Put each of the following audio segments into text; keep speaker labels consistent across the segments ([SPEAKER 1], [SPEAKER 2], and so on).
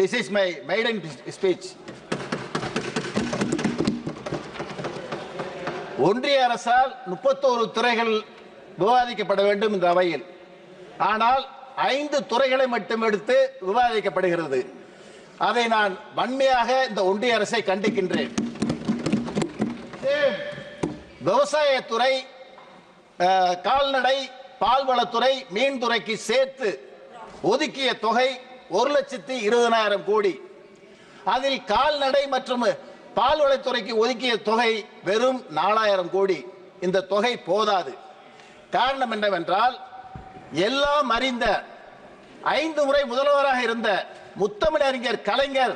[SPEAKER 1] this is my maiden speech. ஒன்றிய அரசால் முப்பத்தோரு துறைகள் விவாதிக்கப்பட வேண்டும் இந்த அவையில். ஆனால் ஐந்து துறைகளை மட்டும் எடுத்து விவாதிக்கப்படுகிறது. அதை நான் வன்மையாக இந்த ஒன்றிய அரசை கண்டிக்கின்றேன். விவசாயத்துறை கால்நடை பால்வளத்துறை மீன்துறைக்கு சேர்த்து ஒதுக்கிய தொகை ஒரு லட்சத்தி இருபதனாயிரம் கோடி. அதில் கால்நடை மற்றும் பால்வளத்துறைக்கு ஒதுக்கிய தொகை வெறும் நாலாயிரம் கோடி. இந்த தொகை போதாது. காரணம் என்னவென்றால் எல்லாம் அறிந்த ஐந்து முறை முதல்வராக இருந்த முத்தமிழறிஞர் கலைஞர்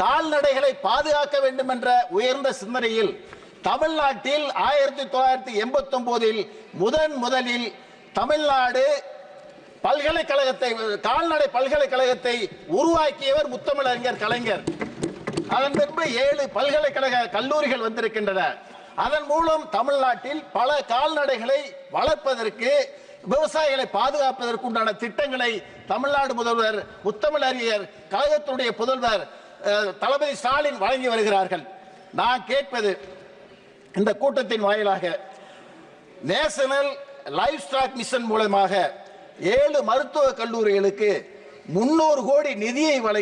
[SPEAKER 1] கால்நடைகளை பாதுகாக்க வேண்டும் என்ற உயர்ந்த சிந்தனையில் தமிழ்நாட்டில் ஆயிரத்தி தொள்ளாயிரத்தி எண்பத்தி ஒன்பதில் முதன் முதலில் தமிழ்நாடு பல்கலைக்கழகத்தை கால்நடை பல்கலைக்கழகத்தை உருவாக்கியவர் முத்தமிழறிஞர் கலைஞர். அதன் பின்பு ஏழு பல்கலைக்கழக கல்லூரிகள் வந்திருக்கின்றன. அதன் மூலம் தமிழ்நாட்டில் பல கால்நடைகளை வளர்ப்பதற்கு விவசாயிகளை பாதுகாப்பதற்கு உண்டான திட்டங்களை தமிழ்நாடு முதல்வர் முத்தமிழறிஞர் கழகத்துடைய புதல்வர் தளபதி ஸ்டாலின் வழங்கி வருகிறார்கள். நான் கேட்பது இந்த கூட்டத்தின் வாயிலாக நேஷனல் லைஃப் ஸ்டாக் மிஷன் மூலமாக ஏழு மருத்துவ கல்லூரிகளுக்கு முன்னூறு கோடி நிதியை வழங்கி